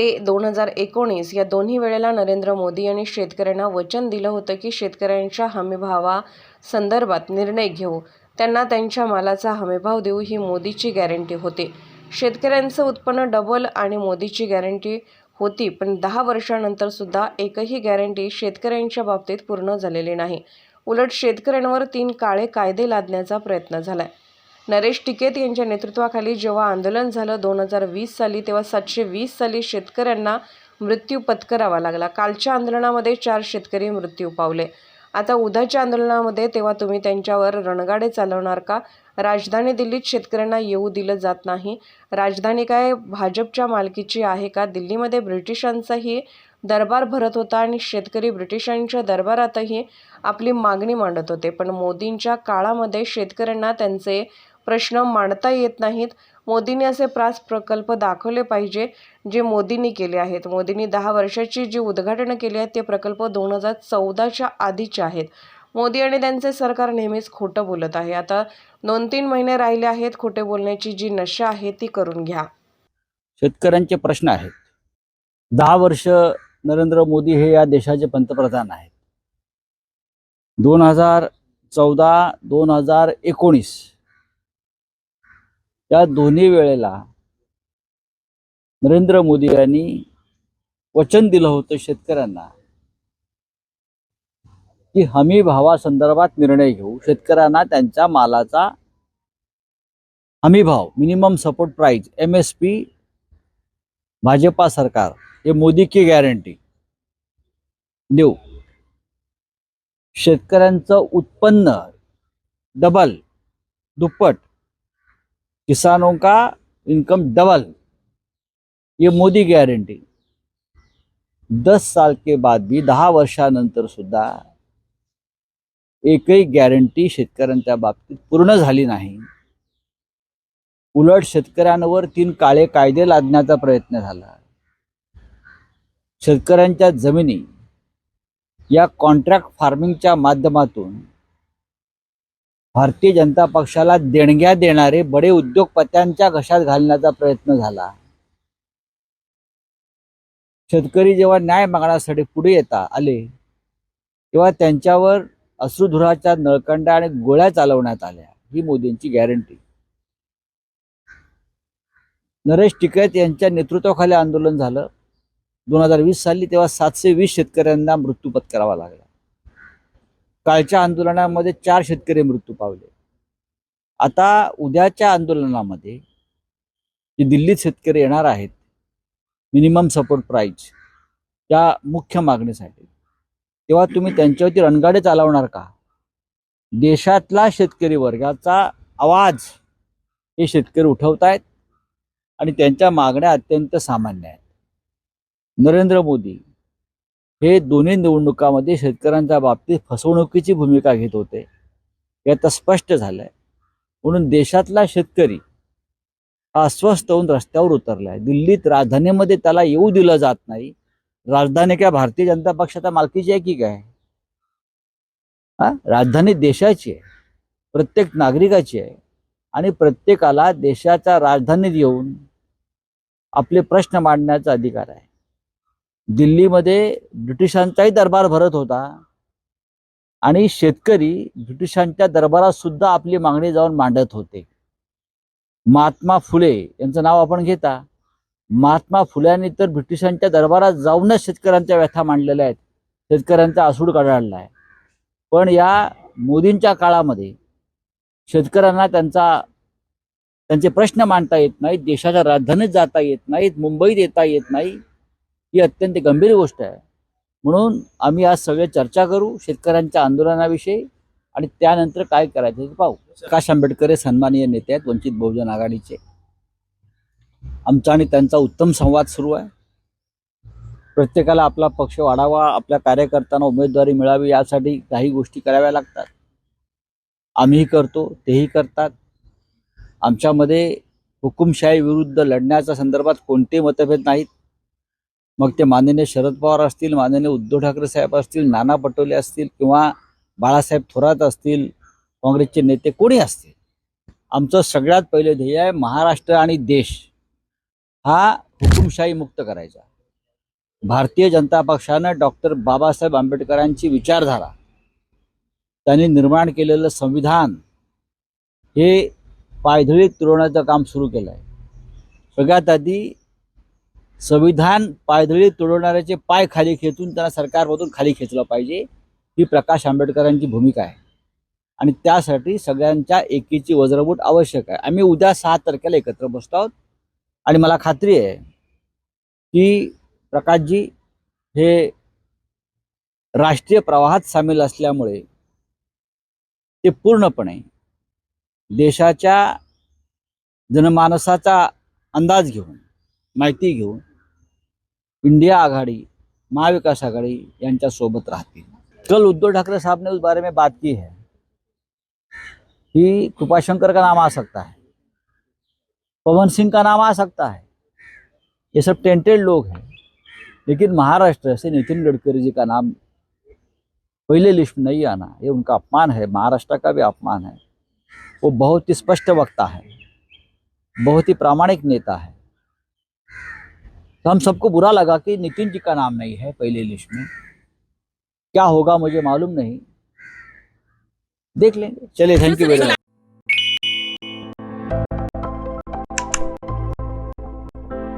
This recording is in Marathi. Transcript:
ते दोन हजार एकोणीस या दोन्ही वेळेला नरेंद्र मोदी यांनी शेतकऱ्यांना वचन दिलं होतं की शेतकऱ्यांच्या हमीभावा संदर्भात निर्णय घेऊ. त्यांना त्यांच्या मालाचा हमीभाव देऊ ही मोदीची गॅरंटी होती. शेतकऱ्यांचं उत्पन्न डबल आणि मोदीची गॅरंटी होती पण दहा वर्षानंतर सुद्धा एकही गॅरंटी शेतकऱ्यांच्या बाबतीत पूर्ण झालेली नाही. उलट शेतकऱ्यांवर तीन काळे कायदे लादण्याचा प्रयत्न झाला आहे नरेश टिकेत यांच्या नेतृत्वाखाली जेव्हा आंदोलन झालं दोन हजार वीस साली तेव्हा सातशे वीस साली शेतकऱ्यांना मृत्यू पत्करावा लागला. कालच्या आंदोलनामध्ये चार शेतकरी मृत्यू पावले. आता उद्याच्या आंदोलनामध्ये तेव्हा तुम्ही त्यांच्यावर रणगाडे चालवणार का? राजधानी दिल्लीत शेतकऱ्यांना येऊ दिलं जात नाही. राजधानी काय भाजपच्या मालकीची आहे का? दिल्लीमध्ये ब्रिटिशांचाही दरबार भरत होता आणि शेतकरी ब्रिटिशांच्या दरबारातही आपली मागणी मांडत होते. पण मोदींच्या काळामध्ये शेतकऱ्यांना त्यांचे प्रश्न मांडता येत नाहीत. मोदींनी असे प्रास प्रकल्प दाखवले पाहिजे जे मोदींनी केले आहेत. मोदींनी दहा वर्षाची जी उद्घाटनं केली आहेत ते प्रकल्प दोन हजार चौदाच्या आधीचे आहेत. मोदी आणि त्यांचे सरकार नेहमीच खोटं बोलत आहे. आता दोन तीन महिने राहिले आहेत खोटे बोलण्याची जी नशा आहे ती करून घ्या. शेतकऱ्यांचे प्रश्न आहेत. दहा वर्ष नरेंद्र मोदी हे या देशाचे पंतप्रधान आहेत. दोन हजार चौदा दोन हजार एकोणीस या दोन्ही वेळेला नरेंद्र मोदी यांनी वचन दिलं होतं शेतकऱ्यांना की हमी भावासंदर्भात निर्णय घेऊ. शेतकऱ्यांना त्यांच्या मालाचा हमी भाव minimum support price M S P Bhajpa सरकार हे मोदी की गॅरंटी देऊ. शेतकऱ्यांचं उत्पन्न डबल दुप्पट किसानों का इनकम डबल। ये मोदी गॅरंटी दस साल के बाद भी दहा वर्षानंतर सुद्धा एकही गॅरंटी शेतकऱ्यांच्या बाबतीत पूर्ण झाली नाही. उलट शेतकऱ्यांवर तीन काळे कायदे लादण्याचा प्रयत्न झाला. शेतकऱ्यांच्या जमिनी या कॉन्ट्रॅक्ट फार्मिंगच्या माध्यमातून भारतीय जनता पक्षाला देणग्या देणारे बडे उद्योगपत्यांच्या घशात घालण्याचा प्रयत्न झाला. शेतकरी जेव्हा न्याय मागण्यासाठी पुढे येता आले तेव्हा त्यांच्यावर अश्रुधुराच्या नळकंड्या आणि गोळ्या चालवण्यात आल्या ही मोदींची गॅरंटी नरेश टिकैत यांच्या नेतृत्वाखाली आंदोलन झालं. दोन हजार वीस साली तेव्हा सातशे वीस शेतकऱ्यांना मृत्यू पत्करावा लागला. कालच्या आंदोलनामध्ये चार शेतकरी मृत्यू पावले. आता उद्याच्या आंदोलनामध्ये जे दिल्लीत शेतकरी येणार आहेत मिनिमम सपोर्ट प्राईज त्या मुख्य मागणीसाठी तेव्हा तुम्ही त्यांच्यावरती रणगाडे चालवणार का? देशातला शेतकरी वर्गाचा आवाज हे शेतकरी उठवत आहेत आणि त्यांच्या मागण्या अत्यंत सामान्य आहेत. नरेंद्र मोदी हे दोन्ही निवडणुकामध्ये शेतकऱ्यांच्या बाबतीत फसवणुकीची भूमिका घेत होते. हे आता स्पष्ट झालंय. म्हणून देशातला शेतकरी हा अस्वस्थ होऊन रस्त्यावर उतरलाय. दिल्लीत राजधानीमध्ये त्याला येऊ दिलं जात नाही. राजधानी काय भारतीय जनता पक्षाच्या मालकीची आहे की काय? हा? राजधानी देशाची आहे. प्रत्येक नागरिकाची आहे. आणि प्रत्येकाला देशाच्या राजधानीत येऊन आपले प्रश्न मांडण्याचा अधिकार आहे. दिल्लीमध्ये ब्रिटिशांचाही दरबार भरत होता. आणि शेतकरी ब्रिटिशांच्या दरबारात सुद्धा आपली मागणी जाऊन मांडत होते. महात्मा फुले यांचं नाव आपण घेता. महात्मा फुल्यांनी तर ब्रिटिशांच्या दरबारात जाऊनच शेतकऱ्यांच्या व्यथा मांडलेल्या आहेत. शेतकऱ्यांचा आसूड काढला आहे. पण या मोदींच्या काळामध्ये शेतकऱ्यांना त्यांचा त्यांचे प्रश्न मांडता येत नाहीत. देशाच्या राजधानीत जाता येत नाहीत. मुंबईत येता येत नाही. ही अत्यंत गंभीर गोष्ट आहे. म्हणून आम्ही आज सगळे चर्चा करू शेतकऱ्यांच्या आंदोलनाविषयी आणि त्यानंतर काय करायचं ते पाहू. प्रकाश आंबेडकर हे सन्माननीय नेते आहेत वंचित बहुजन आघाडीचे. आमचा आणि त्यांचा उत्तम संवाद सुरू आहे. प्रत्येकाला आपला पक्ष वाढावा आपल्या कार्यकर्त्यांना उमेदवारी मिळावी यासाठी काही गोष्टी कराव्या लागतात. आम्हीही करतो तेही करतात. आमच्यामध्ये हुकुमशाही विरुद्ध लढण्याच्या संदर्भात कोणतेही मतभेद नाहीत. मग ते माननीय शरद पवार असतील माननीय उद्धव ठाकरे साहेब असतील नाना पटोले असतील किंवा बाळासाहेब थोरात असतील काँग्रेसचे नेते कोणी असतील? आमचं सगळ्यात पहिलं ध्येय आहे महाराष्ट्र आणि देश. हा हुकुमशाही मुक्त करायचा. भारतीय जनता पक्षानं डॉक्टर बाबासाहेब आंबेडकरांची विचारधारा त्यांनी निर्माण केलेलं संविधान हे पायधळीत तुरवण्याचं काम सुरू केलं आहे सगळ्यात आधी संविधान पायदळी तुडवणाऱ्याचे पाय खाली खेचून त्यांना सरकारमधून खाली खेचलं पाहिजे ही प्रकाश आंबेडकरांची भूमिका आहे. आणि त्यासाठी सगळ्यांच्या एकीची वज्रबूट आवश्यक आहे. आम्ही उद्या सहा तारखेला एकत्र बसतो आहोत. आणि मला खात्री आहे की प्रकाशजी हे राष्ट्रीय प्रवाहात सामील असल्यामुळे ते पूर्णपणे देशाच्या जनमानसाचा अंदाज घेऊन माहिती घेऊन इंडिया आघाड़ी महाविकास आघाड़ी यांच्या सोबत राहतील. कल उद्धव ठाकरे साहब ने उस बारे में बात की है. कि कृपाशंकर का नाम आ सकता है? पवन सिंह का नाम आ सकता है? ये सब टेंटेड लोग हैं. लेकिन महाराष्ट्र से नितिन गडकरी जी का नाम पहले लिस्ट में नहीं आना. ये उनका अपमान है. महाराष्ट्र का भी अपमान है. वो बहुत ही स्पष्ट वक्ता है. बहुत ही प्रामाणिक नेता है. तो हम सबको बुरा लगा कि नितिन जी का नाम नहीं है पहले लिस्ट में। क्या होगा मुझे मालूम नहीं। देख लेंगे। चलिए थैंक यू वेरी मच